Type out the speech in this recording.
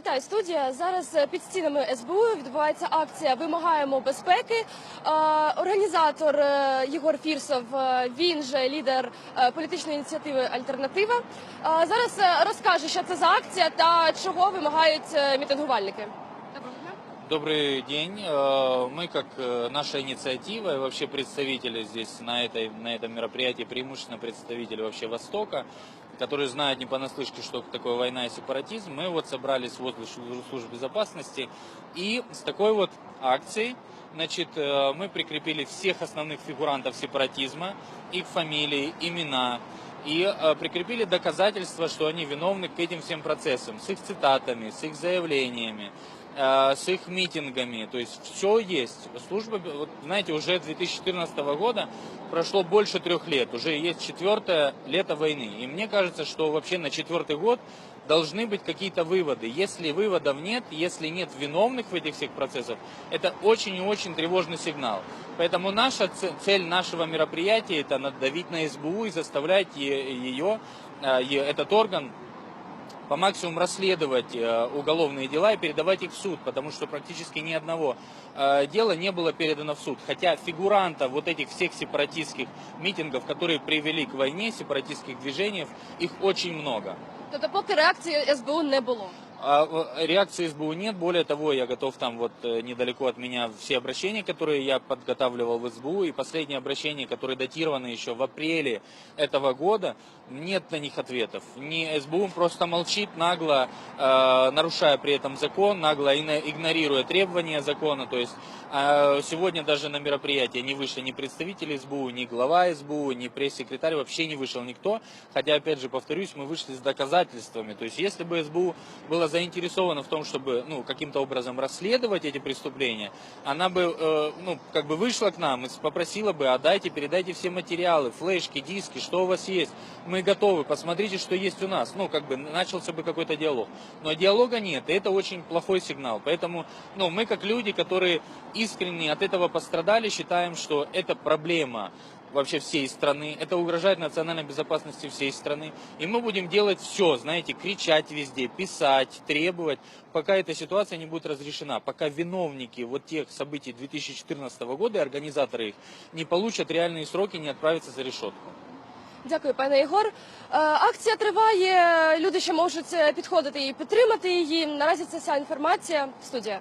Вітаю, студія. Зараз е, під стінами СБУ відбувається акція Вимагаємо безпеки. Організатор е, Єгор Фірсов, е, він же лідер політичної ініціативи Альтернатива. Зараз розкаже, що це за акція та чого вимагають мітингувальники. Доброго дня. Добрый день. Э, Мы, как э, наша инициатива и вообще представители здесь на, этой, на этом мероприятии, преимущественно представители вообще Востока, которые знают не понаслышке, что такое война и сепаратизм, мы вот собрались возле служб безопасности и с такой вот акцией Значит, э, мы прикрепили всех основных фигурантов сепаратизма, их фамилии, имена, и прикрепили доказательства, что они виновны к этим всем процессам, с их цитатами, с их заявлениями, с их митингами, то есть все есть. Служба, вот, знаете, уже 2014 года прошло больше трех лет, уже есть четвертое лето войны. И мне кажется, что вообще на четвертый год должны быть какие-то выводы. Если выводов нет, если нет виновных в этих всех процессах, это очень и очень тревожный сигнал. Поэтому наша цель нашего мероприятия это надавить на СБУ и заставлять ее, э, этот орган по максимуму расследовать э, уголовные дела и передавать их в суд, потому что практически ни одного э, дела не было передано в суд. Хотя фигурантов вот этих всех сепаратистских митингов, которые привели к войне, сепаратистских движений, их очень много. Тобто, поки реакції СБУ не було. А э, реакции СБУ нет. Более того, я готов там вот э, недалеко от меня все обращения, которые я подготавливал в СБУ, и последние обращения, которые датированы еще в апреле этого года, нет на них ответов. Не СБУ просто молчит, нагло э, нарушая при этом закон, нагло игнорируя требования закона. То есть э, сегодня даже на мероприятие не вышли ни представители СБУ, ни глава СБУ, ни пресс-секретарь, вообще не вышел никто. Хотя, опять же, повторюсь, мы вышли с доказательствами. То есть если бы СБУ была заинтересована в том, чтобы ну, каким-то образом расследовать эти преступления, она бы э, ну, как бы вышла к нам и попросила бы, отдайте, передайте все материалы, флешки, диски, что у вас есть. Мы готовы, посмотрите, что есть у нас. Ну, как бы начался бы какой-то диалог. Но диалога нет, и это очень плохой сигнал. Поэтому ну, мы, как люди, которые искренне от этого пострадали, считаем, что это проблема вообще всей страны. Это угрожает национальной безопасности всей страны. И мы будем делать все, знаете, кричать везде, писать, требовать, пока эта ситуация не будет разрешена, пока виновники вот тех событий 2014 года и организаторы их не получат реальные сроки, не отправятся за решетку. Дякую, пане Єгор. Е, Акція триває. Люди ще можуть е, підходити і підтримати її. Наразі це вся інформація. Студія.